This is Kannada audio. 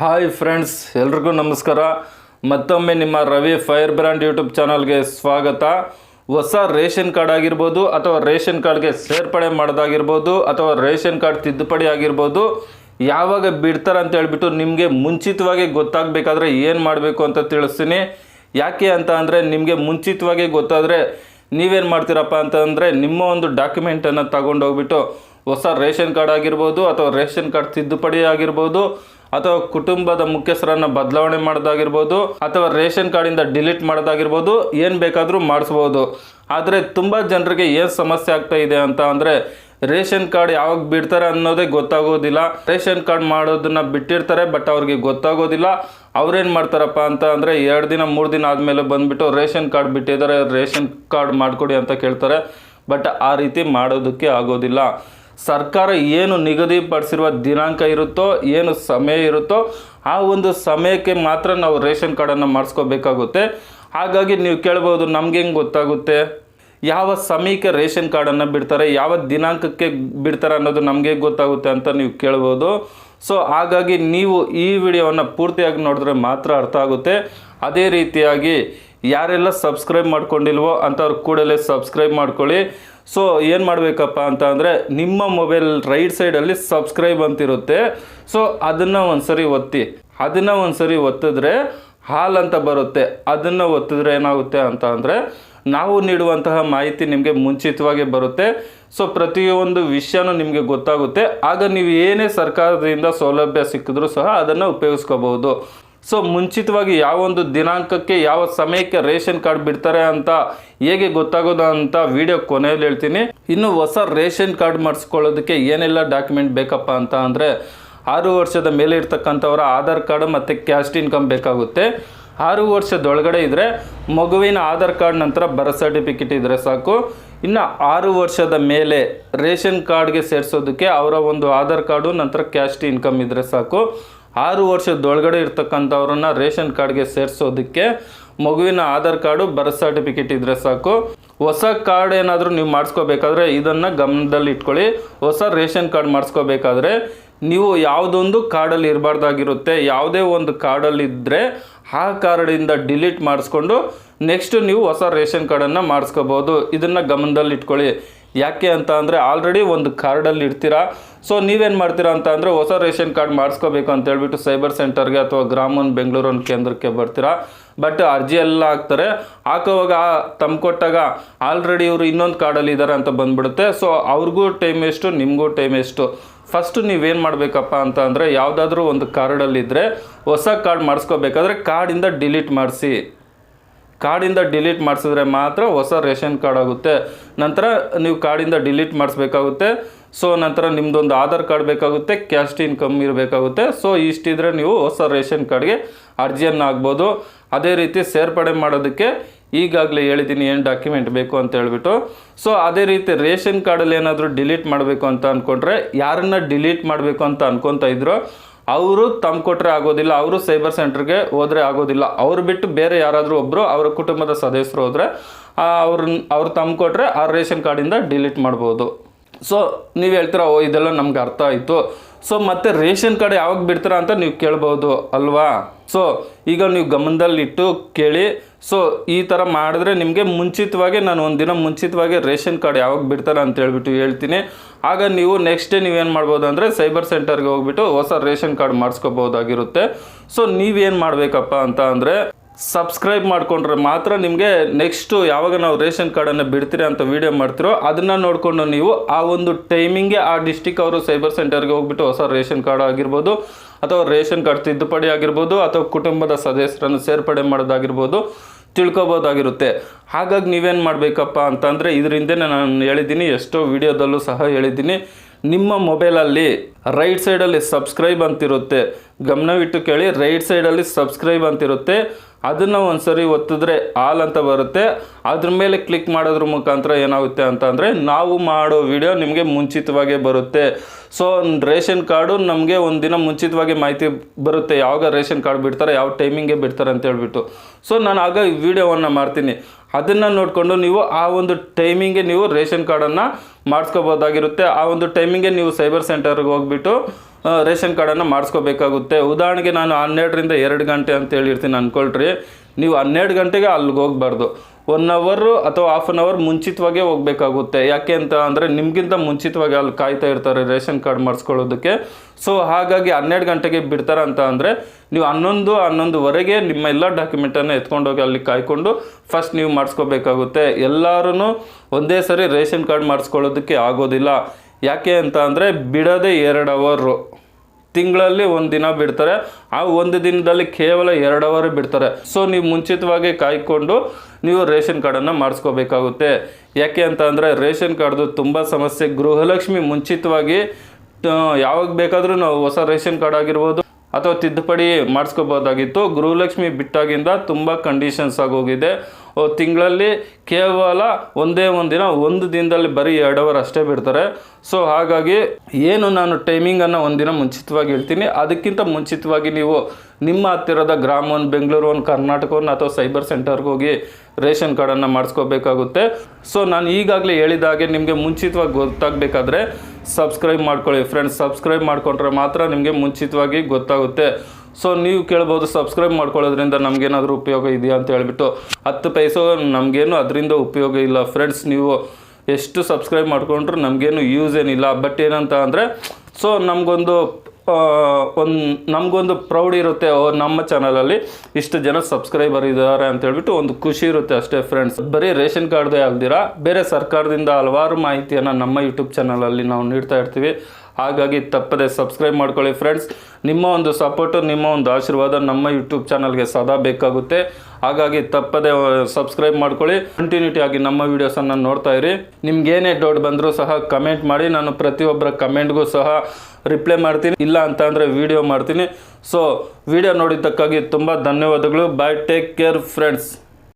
ಹಾಯ್ ಫ್ರೆಂಡ್ಸ್, ಎಲ್ರಿಗೂ ನಮಸ್ಕಾರ. ಮತ್ತೊಮ್ಮೆ ನಿಮ್ಮ ರವಿ ಫೈರ್ ಬ್ರ್ಯಾಂಡ್ ಯೂಟ್ಯೂಬ್ ಚಾನಲ್ಗೆ ಸ್ವಾಗತ. ಹೊಸ ರೇಷನ್ ಕಾರ್ಡ್ ಆಗಿರ್ಬೋದು ಅಥವಾ ರೇಷನ್ ಕಾರ್ಡ್ಗೆ ಸೇರ್ಪಡೆ ಮಾಡೋದಾಗಿರ್ಬೋದು ಅಥವಾ ರೇಷನ್ ಕಾರ್ಡ್ ತಿದ್ದುಪಡಿ ಆಗಿರ್ಬೋದು, ಯಾವಾಗ ಬಿಡ್ತಾರೆ ಅಂತ ಹೇಳ್ಬಿಟ್ಟು ನಿಮಗೆ ಮುಂಚಿತವಾಗಿ ಗೊತ್ತಾಗಬೇಕಾದ್ರೆ ಏನು ಮಾಡಬೇಕು ಅಂತ ತಿಳಿಸ್ತೀನಿ. ಯಾಕೆ ಅಂತ ಅಂದರೆ ನಿಮಗೆ ಮುಂಚಿತವಾಗಿ ಗೊತ್ತಾದರೆ ನೀವೇನು ಮಾಡ್ತೀರಪ್ಪ ಅಂತಂದರೆ ನಿಮ್ಮ ಒಂದು ಡಾಕ್ಯುಮೆಂಟನ್ನು ತಗೊಂಡೋಗ್ಬಿಟ್ಟು ಹೊಸ ರೇಷನ್ ಕಾರ್ಡ್ ಆಗಿರ್ಬೋದು ಅಥವಾ ರೇಷನ್ ಕಾರ್ಡ್ ತಿದ್ದುಪಡಿ ಆಗಿರ್ಬೋದು ಅಥವಾ ಕುಟುಂಬದ ಮುಖ್ಯಸ್ಥರನ್ನು ಬದಲಾವಣೆ ಮಾಡೋದಾಗಿರ್ಬೋದು ಅಥವಾ ರೇಷನ್ ಕಾರ್ಡಿಂದ ಡಿಲೀಟ್ ಮಾಡೋದಾಗಿರ್ಬೋದು, ಏನು ಬೇಕಾದರೂ ಮಾಡಿಸ್ಬೋದು. ಆದರೆ ತುಂಬ ಜನರಿಗೆ ಏನು ಸಮಸ್ಯೆ ಆಗ್ತಾ ಇದೆ ಅಂತ ಅಂದರೆ ರೇಷನ್ ಕಾರ್ಡ್ ಯಾವಾಗ ಬಿಡ್ತಾರೆ ಅನ್ನೋದೇ ಗೊತ್ತಾಗೋದಿಲ್ಲ. ರೇಷನ್ ಕಾರ್ಡ್ ಮಾಡೋದನ್ನ ಬಿಟ್ಟಿರ್ತಾರೆ, ಬಟ್ ಅವ್ರಿಗೆ ಗೊತ್ತಾಗೋದಿಲ್ಲ. ಅವ್ರೇನು ಮಾಡ್ತಾರಪ್ಪ ಅಂತ ಅಂದರೆ ಎರಡು ದಿನ, ಮೂರು ದಿನ ಆದಮೇಲೆ ಬಂದುಬಿಟ್ಟು ರೇಷನ್ ಕಾರ್ಡ್ ಬಿಟ್ಟಿದ್ದಾರೆ, ರೇಷನ್ ಕಾರ್ಡ್ ಮಾಡಿಕೊಡಿ ಅಂತ ಕೇಳ್ತಾರೆ. ಬಟ್ ಆ ರೀತಿ ಮಾಡೋದಕ್ಕೆ ಆಗೋದಿಲ್ಲ. ಸರ್ಕಾರ ಏನು ನಿಗದಿಪಡಿಸಿರುವ ದಿನಾಂಕ ಇರುತ್ತೋ, ಏನು ಸಮಯ ಇರುತ್ತೋ, ಆ ಒಂದು ಸಮಯಕ್ಕೆ ಮಾತ್ರ ನಾವು ರೇಷನ್ ಕಾರ್ಡನ್ನು ಮಾಡಿಸ್ಕೋಬೇಕಾಗುತ್ತೆ. ಹಾಗಾಗಿ ನೀವು ಕೇಳ್ಬೋದು, ನಮ್ಗೆ ಹೆಂಗೆ ಗೊತ್ತಾಗುತ್ತೆ? ಯಾವ ಸಮಯಕ್ಕೆ ರೇಷನ್ ಕಾರ್ಡನ್ನು ಬಿಡ್ತಾರೆ, ಯಾವ ದಿನಾಂಕಕ್ಕೆ ಬಿಡ್ತಾರೆ ಅನ್ನೋದು ನಮಗೆ ಗೊತ್ತಾಗುತ್ತೆ ಅಂತ ನೀವು ಕೇಳ್ಬೋದು. ಸೊ, ಹಾಗಾಗಿ ನೀವು ಈ ವಿಡಿಯೋವನ್ನು ಪೂರ್ತಿಯಾಗಿ ನೋಡಿದ್ರೆ ಮಾತ್ರ ಅರ್ಥ ಆಗುತ್ತೆ. ಅದೇ ರೀತಿಯಾಗಿ ಯಾರೆಲ್ಲ ಸಬ್ಸ್ಕ್ರೈಬ್ ಮಾಡ್ಕೊಂಡಿಲ್ವೋ ಅಂಥವ್ರು ಕೂಡಲೇ ಸಬ್ಸ್ಕ್ರೈಬ್ ಮಾಡ್ಕೊಳ್ಳಿ. ಸೊ ಏನು ಮಾಡಬೇಕಪ್ಪ ಅಂತ ಅಂದರೆ ನಿಮ್ಮ ಮೊಬೈಲ್ ರೈಟ್ ಸೈಡಲ್ಲಿ ಸಬ್ಸ್ಕ್ರೈಬ್ ಅಂತಿರುತ್ತೆ ಸೊ ಅದನ್ನು ಒಂದ್ಸರಿ ಒತ್ತಿ. ಅದನ್ನು ಒಂದ್ಸರಿ ಒತ್ತಿದ್ರೆ ಹಾಲ್ ಅಂತ ಬರುತ್ತೆ. ಅದನ್ನು ಒತ್ತಿದ್ರೆ ಏನಾಗುತ್ತೆ ಅಂತ ಅಂದರೆ ನಾವು ನೀಡುವಂತಹ ಮಾಹಿತಿ ನಿಮಗೆ ಮುಂಚಿತವಾಗಿ ಬರುತ್ತೆ. ಸೊ ಪ್ರತಿಯೊಂದು ವಿಷಯನೂ ನಿಮಗೆ ಗೊತ್ತಾಗುತ್ತೆ. ಆಗ ನೀವು ಏನೇ ಸರ್ಕಾರದಿಂದ ಸೌಲಭ್ಯ ಸಿಕ್ಕಿದ್ರೂ ಸಹ ಅದನ್ನು ಉಪಯೋಗಿಸ್ಕೋಬಹುದು. ಸೊ ಮುಂಚಿತವಾಗಿ ಯಾವ ಒಂದು ದಿನಾಂಕಕ್ಕೆ ಯಾವ ಸಮಯಕ್ಕೆ ರೇಷನ್ ಕಾರ್ಡ್ ಬಿಡ್ತಾರೆ ಅಂತ ಹೇಗೆ ಗೊತ್ತಾಗೋದು ಅಂತ ವಿಡಿಯೋ ಕೊನೆಯಲ್ಲಿ ಹೇಳ್ತೀನಿ. ಇನ್ನು ಹೊಸ ರೇಷನ್ ಕಾರ್ಡ್ ಮಾಡಿಸ್ಕೊಳ್ಳೋದಕ್ಕೆ ಏನೆಲ್ಲ ಡಾಕ್ಯುಮೆಂಟ್ ಬೇಕಪ್ಪ ಅಂತ ಅಂದರೆ ಆರು ವರ್ಷದ ಮೇಲೆ ಇರ್ತಕ್ಕಂಥವರ ಆಧಾರ್ ಕಾರ್ಡ್ ಮತ್ತು ಕ್ಯಾಸ್ಟ್ ಇನ್ಕಮ್ ಬೇಕಾಗುತ್ತೆ. ಆರು ವರ್ಷದೊಳಗಡೆ ಇದ್ದರೆ ಮಗುವಿನ ಆಧಾರ್ ಕಾರ್ಡ್ ನಂತರ ಬರ್ತ್ ಸರ್ಟಿಫಿಕೇಟ್ ಇದ್ದರೆ ಸಾಕು. ಇನ್ನು ಆರು ವರ್ಷದ ಮೇಲೆ ರೇಷನ್ ಕಾರ್ಡ್ಗೆ ಸೇರಿಸೋದಕ್ಕೆ ಅವರ ಒಂದು ಆಧಾರ್ ಕಾರ್ಡು, ನಂತರ ಕ್ಯಾಸ್ಟ್ ಇನ್ಕಮ್ ಇದ್ದರೆ ಸಾಕು. ಆರು ವರ್ಷದೊಳಗಡೆ ಇರ್ತಕ್ಕಂಥವ್ರನ್ನ ರೇಷನ್ ಕಾರ್ಡ್ಗೆ ಸೇರಿಸೋದಕ್ಕೆ ಮಗುವಿನ ಆಧಾರ್ ಕಾರ್ಡು ಬರ್ತ್ ಸರ್ಟಿಫಿಕೇಟ್ ಇದ್ದರೆ ಸಾಕು. ಹೊಸ ಕಾರ್ಡ್ ಏನಾದರೂ ನೀವು ಮಾಡಿಸ್ಕೋಬೇಕಾದ್ರೆ ಇದನ್ನು ಗಮನದಲ್ಲಿ ಇಟ್ಕೊಳ್ಳಿ. ಹೊಸ ರೇಷನ್ ಕಾರ್ಡ್ ಮಾಡಿಸ್ಕೋಬೇಕಾದ್ರೆ ನೀವು ಯಾವುದೊಂದು ಕಾರ್ಡಲ್ಲಿ ಇರಬಾರ್ದಾಗಿರುತ್ತೆ, ಯಾವುದೇ ಒಂದು ಕಾರ್ಡಲ್ಲಿದ್ದರೆ ಆ ಕಾರ್ಡಿಂದ ಡಿಲೀಟ್ ಮಾಡಿಸ್ಕೊಂಡು ನೆಕ್ಸ್ಟ್ ನೀವು ಹೊಸ ರೇಷನ್ ಕಾರ್ಡನ್ನು ಮಾಡಿಸ್ಕೋಬೋದು. ಇದನ್ನು ಗಮನದಲ್ಲಿ ಇಟ್ಕೊಳ್ಳಿ. ಯಾಕೆ ಅಂತ ಅಂದರೆ ಆಲ್ರೆಡಿ ಒಂದು ಕಾರ್ಡಲ್ಲಿ ಇರ್ತೀರಾ ಸೊ ನೀವೇನು ಮಾಡ್ತೀರಾ ಅಂತ ಅಂದರೆ ಹೊಸ ರೇಷನ್ ಕಾರ್ಡ್ ಮಾಡಿಸ್ಕೋಬೇಕು ಅಂತ ಹೇಳ್ಬಿಟ್ಟು ಸೈಬರ್ ಸೆಂಟರ್ಗೆ ಅಥವಾ ಗ್ರಾಮನ್ ಬೆಂಗಳೂರು ಅನ್ನೋ ಕೇಂದ್ರಕ್ಕೆ ಬರ್ತೀರಾ? ಬಟ್ ಅರ್ಜಿ ಎಲ್ಲ ಹಾಕ್ತಾರೆ. ಹಾಕೋವಾಗ ತಮ್ಮ ಕೊಟ್ಟಾಗ ಆಲ್ರೆಡಿ ಇವರು ಇನ್ನೊಂದು ಕಾರ್ಡಲ್ಲಿ ಇದ್ದಾರೆ ಅಂತ ಬಂದ್ಬಿಡುತ್ತೆ. ಸೊ ಅವ್ರಿಗೂ ಟೈಮ್ ಎಷ್ಟು, ನಿಮಗೂ ಟೈಮ್ ಎಷ್ಟು? ಫಸ್ಟು ನೀವೇನು ಮಾಡಬೇಕಪ್ಪ ಅಂತ ಅಂದರೆ ಯಾವುದಾದ್ರೂ ಒಂದು ಕಾರ್ಡಲ್ಲಿದ್ದರೆ ಹೊಸ ಕಾರ್ಡ್ ಮಾಡಿಸ್ಕೋಬೇಕಾದ್ರೆ ಕಾರ್ಡಿಂದ ಡಿಲೀಟ್ ಮಾಡಿಸಿ. ಕಾರ್ಡಿಂದ ಡಿಲೀಟ್ ಮಾಡಿಸಿದ್ರೆ ಮಾತ್ರ ಹೊಸ ರೇಷನ್ ಕಾರ್ಡ್ ಆಗುತ್ತೆ. ನಂತರ ನೀವು ಕಾರ್ಡಿಂದ ಡಿಲೀಟ್ ಮಾಡಿಸ್ಬೇಕಾಗುತ್ತೆ. ಸೊ, ನಂತರ ನಿಮ್ಮದೊಂದು ಆಧಾರ್ ಕಾರ್ಡ್ ಬೇಕಾಗುತ್ತೆ ಕ್ಯಾಸ್ಟ್ ಇನ್ಕಮ್ ಇರಬೇಕಾಗುತ್ತೆ. ಸೊ, ಇಷ್ಟಿದ್ರೆ ನೀವು ಹೊಸ ರೇಷನ್ ಕಾರ್ಡ್ಗೆ ಅರ್ಜಿಯನ್ನು ಆಗ್ಬೋದು ಅದೇ ರೀತಿ ಸೇರ್ಪಡೆ ಮಾಡೋದಕ್ಕೆ ಈಗಾಗಲೇ ಹೇಳಿದ್ದೀನಿ ಏನು ಡಾಕ್ಯುಮೆಂಟ್ ಬೇಕು ಅಂತ ಹೇಳ್ಬಿಟ್ಟು. ಸೊ, ಅದೇ ರೀತಿ ರೇಷನ್ ಕಾರ್ಡಲ್ಲಿ ಏನಾದರೂ ಡಿಲೀಟ್ ಮಾಡಬೇಕು ಅಂತ ಅಂದ್ಕೊಂಡ್ರೆ ಯಾರನ್ನ ಡಿಲೀಟ್ ಮಾಡಬೇಕು ಅಂತ ಅಂದ್ಕೊತಾ ಇದ್ರು ಅವರು ತಮ್ಮ ಕೊಟ್ಟರೆ ಆಗೋದಿಲ್ಲ, ಅವರು ಸೈಬರ್ ಸೆಂಟರ್ಗೆ ಹೋದರೆ ಆಗೋದಿಲ್ಲ. ಅವ್ರು ಬಿಟ್ಟು ಬೇರೆ ಯಾರಾದರೂ ಒಬ್ಬರು ಅವರ ಕುಟುಂಬದ ಸದಸ್ಯರು ಹೋದರೆ ಅವ್ರನ್ನ ಅವ್ರು ತಮ್ಮ ಕೊಟ್ಟರೆ ಆ ರೇಷನ್ ಕಾರ್ಡಿಂದ ಡಿಲೀಟ್ ಮಾಡ್ಬೋದು. ಸೊ ನೀವು ಹೇಳ್ತೀರಾ, ಓ, ಇದೆಲ್ಲ ನಮ್ಗೆ ಅರ್ಥ ಆಯಿತು. ಸೊ ಮತ್ತೆ ರೇಷನ್ ಕಾರ್ಡ್ ಯಾವಾಗ ಬಿಡ್ತೀರಾ ಅಂತ ನೀವು ಕೇಳ್ಬೋದು, ಅಲ್ವಾ? ಸೊ ಈಗ ನೀವು ಗಮನದಲ್ಲಿಟ್ಟು ಕೇಳಿ. ಸೊ ಈ ಥರ ಮಾಡಿದ್ರೆ ನಿಮಗೆ ಮುಂಚಿತವಾಗಿ, ನಾನು ಒಂದಿನ ಮುಂಚಿತವಾಗಿ ರೇಷನ್ ಕಾರ್ಡ್ ಯಾವಾಗ ಬಿಡ್ತಾರೆ ಅಂತ ಹೇಳ್ಬಿಟ್ಟು ಹೇಳ್ತೀನಿ. ಆಗ ನೀವು ನೆಕ್ಸ್ಟ್ ಡೇ ನೀವೇನು ಮಾಡ್ಬೋದು ಅಂದರೆ ಸೈಬರ್ ಸೆಂಟರ್ಗೆ ಹೋಗ್ಬಿಟ್ಟು ಹೊಸ ರೇಷನ್ ಕಾರ್ಡ್ ಮಾಡಿಸ್ಕೋಬೋದಾಗಿರುತ್ತೆ. ಸೊ ನೀವೇನು ಮಾಡಬೇಕಪ್ಪ ಅಂತ ಅಂದರೆ ಸಬ್ಸ್ಕ್ರೈಬ್ ಮಾಡಿಕೊಂಡ್ರೆ ಮಾತ್ರ ನಿಮಗೆ ನೆಕ್ಸ್ಟು ಯಾವಾಗ ನಾವು ರೇಷನ್ ಕಾರ್ಡನ್ನು ಬಿಡ್ತೀರಿ ಅಂತ ವೀಡಿಯೋ ಮಾಡ್ತಿರೋ ಅದನ್ನು ನೋಡಿಕೊಂಡು ನೀವು ಆ ಒಂದು ಟೈಮಿಂಗೆ ಆ ಡಿಸ್ಟಿಕ್ ಅವರು ಸೈಬರ್ ಸೆಂಟರ್ಗೆ ಹೋಗ್ಬಿಟ್ಟು ಹೊಸ ರೇಷನ್ ಕಾರ್ಡ್ ಆಗಿರ್ಬೋದು ಅಥವಾ ರೇಷನ್ ಕಾರ್ಡ್ ತಿದ್ದುಪಡಿ ಆಗಿರ್ಬೋದು ಅಥವಾ ಕುಟುಂಬದ ಸದಸ್ಯರನ್ನು ಸೇರ್ಪಡೆ ಮಾಡೋದಾಗಿರ್ಬೋದು ತಿಳ್ಕೊಬೋದಾಗಿರುತ್ತೆ. ಹಾಗಾಗಿ ನೀವೇನು ಮಾಡಬೇಕಪ್ಪ ಅಂತಂದರೆ ಇದರಿಂದನೇ ನಾನು ಹೇಳಿದ್ದೀನಿ, ಎಷ್ಟೋ ವಿಡಿಯೋದಲ್ಲೂ ಸಹ ಹೇಳಿದ್ದೀನಿ. ನಿಮ್ಮ ಮೊಬೈಲಲ್ಲಿ ರೈಟ್ ಸೈಡಲ್ಲಿ ಸಬ್ಸ್ಕ್ರೈಬ್ ಅಂತಿರುತ್ತೆ. ಗಮನವಿಟ್ಟು ಕೇಳಿ, ರೈಟ್ ಸೈಡಲ್ಲಿ ಸಬ್ಸ್ಕ್ರೈಬ್ ಅಂತಿರುತ್ತೆ. ಅದನ್ನು ಒಂದ್ಸರಿ ಒತ್ತಿದ್ರೆ ಆಲ್ ಅಂತ ಬರುತ್ತೆ. ಅದ್ರ ಮೇಲೆ ಕ್ಲಿಕ್ ಮಾಡೋದ್ರ ಮುಖಾಂತರ ಏನಾಗುತ್ತೆ ಅಂತ ಅಂದರೆ ನಾವು ಮಾಡೋ ವಿಡಿಯೋ ನಿಮಗೆ ಮುಂಚಿತವಾಗೇ ಬರುತ್ತೆ. ಸೊ ರೇಷನ್ ಕಾರ್ಡು ನಮಗೆ ಒಂದಿನ ಮುಂಚಿತವಾಗಿ ಮಾಹಿತಿ ಬರುತ್ತೆ. ಯಾವಾಗ ರೇಷನ್ ಕಾರ್ಡ್ ಬಿಡ್ತಾರೆ, ಯಾವ ಟೈಮಿಂಗೇ ಬಿಡ್ತಾರೆ ಅಂತ ಹೇಳ್ಬಿಟ್ಟು. ಸೊ ನಾನು ಆಗ ವಿಡಿಯೋವನ್ನು ಮಾಡ್ತೀನಿ. ಅದನ್ನು ನೋಡಿಕೊಂಡು ನೀವು ಆ ಒಂದು ಟೈಮಿಂಗೆ ನೀವು ರೇಷನ್ ಕಾರ್ಡನ್ನು ಮಾಡಿಸ್ಕೋಬೋದಾಗಿರುತ್ತೆ. ಆ ಒಂದು ಟೈಮಿಂಗೆ ನೀವು ಸೈಬರ್ ಸೆಂಟರ್ಗೆ ಹೋಗ್ಬಿಟ್ಟು ರೇಷನ್ ಕಾರ್ಡನ್ನು ಮಾಡಿಸ್ಕೋಬೇಕಾಗುತ್ತೆ. ಉದಾಹರಣೆಗೆ ನಾನು ಹನ್ನೆರಡರಿಂದ ಎರಡು ಗಂಟೆ ಅಂತ ಹೇಳಿರ್ತೀನಿ ಅಂದ್ಕೊಳ್ರಿ ನೀವು ಹನ್ನೆರಡು ಗಂಟೆಗೆ ಅಲ್ಲಿಗೆ ಹೋಗ್ಬಾರ್ದು. ಒನ್ ಅವರು ಅಥವಾ ಹಾಫ್ ಆನ್ ಅವರ್ ಮುಂಚಿತವಾಗೇ ಹೋಗ್ಬೇಕಾಗುತ್ತೆ. ಯಾಕೆ ಅಂತ ಅಂದರೆ ನಿಮಗಿಂತ ಮುಂಚಿತವಾಗಿ ಅಲ್ಲಿ ಕಾಯ್ತಾ ಇರ್ತಾರೆ, ರೇಷನ್ ಕಾರ್ಡ್ ಮಾಡಿಸ್ಕೊಳ್ಳೋದಕ್ಕೆ. ಸೊ ಹಾಗಾಗಿ ಹನ್ನೆರಡು ಗಂಟೆಗೆ ಬಿಡ್ತಾರೆ ಅಂತ ಅಂದರೆ ನೀವು ಹನ್ನೊಂದು, ಹನ್ನೊಂದುವರೆಗೆ ನಿಮ್ಮ ಎಲ್ಲ ಡಾಕ್ಯುಮೆಂಟನ್ನು ಎತ್ಕೊಂಡೋಗಿ ಅಲ್ಲಿ ಕಾಯ್ಕೊಂಡು ಫಸ್ಟ್ ನೀವು ಮಾಡಿಸ್ಕೋಬೇಕಾಗುತ್ತೆ. ಎಲ್ಲರೂ ಒಂದೇ ಸರಿ ರೇಷನ್ ಕಾರ್ಡ್ ಮಾಡಿಸ್ಕೊಳ್ಳೋದಕ್ಕೆ ಆಗೋದಿಲ್ಲ. ಯಾಕೆ ಅಂತ ಅಂದರೆ ಬಿಡೋದೇ ಎರಡು ಅವರು ತಿಂಗಳಲ್ಲಿ ಒಂದು ದಿನ ಬಿಡ್ತಾರೆ. ಆ ಒಂದು ದಿನದಲ್ಲಿ ಕೇವಲ ಎರಡು ಅವರ್ ಬಿಡ್ತಾರೆ. ಸೊ ನೀವು ಮುಂಚಿತವಾಗಿ ಕಾಯ್ಕೊಂಡು ನೀವು ರೇಷನ್ ಕಾರ್ಡನ್ನು ಮಾಡಿಸ್ಕೋಬೇಕಾಗುತ್ತೆ. ಯಾಕೆ ಅಂತ ಅಂದರೆ ರೇಷನ್ ಕಾರ್ಡ್ದು ತುಂಬ ಸಮಸ್ಯೆ. ಗೃಹಲಕ್ಷ್ಮಿ ಮುಂಚಿತವಾಗಿ ಯಾವಾಗ ಬೇಕಾದರೂ ನಾವು ಹೊಸ ರೇಷನ್ ಕಾರ್ಡ್ ಆಗಿರ್ಬೋದು ಅಥವಾ ತಿದ್ದುಪಡಿ ಮಾಡಿಸ್ಕೋಬೋದಾಗಿತ್ತು. ಗೃಹಲಕ್ಷ್ಮಿ ಬಿಟ್ಟಾಗಿಂದ ತುಂಬ ಕಂಡೀಷನ್ಸ್ ಆಗೋಗಿದೆ ತಿಂಗಳಲ್ಲಿ ಕೇವಲ ಒಂದೇ ಒಂದು ದಿನ, ಒಂದು ದಿನದಲ್ಲಿ ಬರೀ ಎರಡು ಅವರ್ ಅಷ್ಟೇ ಬಿಡ್ತಾರೆ. ಸೊ, ಹಾಗಾಗಿ ಏನು ನಾನು ಟೈಮಿಂಗನ್ನು ಒಂದಿನ ಮುಂಚಿತವಾಗಿ ಹೇಳ್ತೀನಿ. ಅದಕ್ಕಿಂತ ಮುಂಚಿತವಾಗಿ ನೀವು ನಿಮ್ಮ ಹತ್ತಿರದ ಗ್ರಾಮವನ್ನು ಬೆಂಗಳೂರು ಒಂದು ಕರ್ನಾಟಕವನ್ನು ಅಥವಾ ಸೈಬರ್ ಸೆಂಟರ್ಗೆ ಹೋಗಿ ರೇಷನ್ ಕಾರ್ಡನ್ನು ಮಾಡಿಸ್ಕೋಬೇಕಾಗುತ್ತೆ. ಸೊ, ನಾನು ಈಗಾಗಲೇ ಹೇಳಿದ ಹಾಗೆ ನಿಮಗೆ ಮುಂಚಿತವಾಗಿ ಗೊತ್ತಾಗಬೇಕಾದ್ರೆ ಸಬ್ಸ್ಕ್ರೈಬ್ ಮಾಡ್ಕೊಳ್ಳಿ ಫ್ರೆಂಡ್ಸ್, ಸಬ್ಸ್ಕ್ರೈಬ್ ಮಾಡ್ಕೊಂಡ್ರೆ ಮಾತ್ರ ನಿಮಗೆ ಮುಂಚಿತವಾಗಿ ಗೊತ್ತಾಗುತ್ತೆ. ಸೊ ನೀವು ಕೇಳ್ಬೋದು ಸಬ್ಸ್ಕ್ರೈಬ್ ಮಾಡ್ಕೊಳ್ಳೋದ್ರಿಂದ ನಮಗೇನಾದರೂ ಉಪಯೋಗ ಇದೆಯಾ ಅಂತ ಹೇಳ್ಬಿಟ್ಟು ಹತ್ತು ಪೈಸೋ ನಮಗೇನು ಅದರಿಂದ ಉಪಯೋಗ ಇಲ್ಲ ಫ್ರೆಂಡ್ಸ್. ನೀವು ಎಷ್ಟು ಸಬ್ಸ್ಕ್ರೈಬ್ ಮಾಡಿಕೊಂಡ್ರೂ ನಮಗೇನು ಯೂಸ್ ಏನಿಲ್ಲ. ಬಟ್ ಏನಂತ ಅಂದರೆ ಸೊ ನಮಗೊಂದು ಒಂದು ನಮಗೊಂದು ಪ್ರೌಡ್ ಇರುತ್ತೆ ಓ ನಮ್ಮ ಚಾನಲಲ್ಲಿ. ಇಷ್ಟು ಜನ ಸಬ್ಸ್ಕ್ರೈಬರ್ ಇದ್ದಾರೆ ಅಂತ ಹೇಳ್ಬಿಟ್ಟು ಒಂದು ಖುಷಿ ಇರುತ್ತೆ ಅಷ್ಟೇ ಫ್ರೆಂಡ್ಸ್ ಬರೀ ರೇಷನ್ ಕಾರ್ಡ್ದೇ ಅಲ್ದಿರ? ಬೇರೆ ಸರ್ಕಾರದಿಂದ ಹಲವಾರು ಮಾಹಿತಿಯನ್ನು ನಮ್ಮ ಯೂಟ್ಯೂಬ್ ಚಾನಲಲ್ಲಿ ನಾವು ನೀಡ್ತಾ ಇರ್ತೀವಿ. ಹಾಗಾಗಿ ತಪ್ಪದೆ ಸಬ್ಸ್ಕ್ರೈಬ್ ಮಾಡ್ಕೊಳ್ಳಿ ಫ್ರೆಂಡ್ಸ್. ನಿಮ್ಮ ಒಂದು ಸಪೋರ್ಟು ನಿಮ್ಮ ಒಂದು ಆಶೀರ್ವಾದ ನಮ್ಮ ಯೂಟ್ಯೂಬ್ ಚಾನಲ್ಗೆ ಸದಾ ಬೇಕಾಗುತ್ತೆ. ಹಾಗಾಗಿ ತಪ್ಪದೆ ಸಬ್ಸ್ಕ್ರೈಬ್ ಮಾಡ್ಕೊಳ್ಳಿ. ಕಂಟಿನ್ಯೂಟಿ ಆಗಿ ನಮ್ಮ ವೀಡಿಯೋಸನ್ನು ನೋಡ್ತಾ ಇರಿ. ನಿಮ್ಗೇನೇ ಡೌಟ್ ಬಂದರೂ ಸಹ ಕಮೆಂಟ್ ಮಾಡಿ. ನಾನು ಪ್ರತಿಯೊಬ್ಬರ ಕಮೆಂಟ್ಗೂ ಸಹ ರಿಪ್ಲೈ ಮಾಡ್ತೀನಿ. ಇಲ್ಲ ಅಂತ ಅಂದರೆ ವಿಡಿಯೋ ಮಾಡ್ತೀನಿ. ಸೊ ವಿಡಿಯೋ ನೋಡಿದ್ದಕ್ಕಾಗಿ ತುಂಬ ಧನ್ಯವಾದಗಳು. Bye take care friends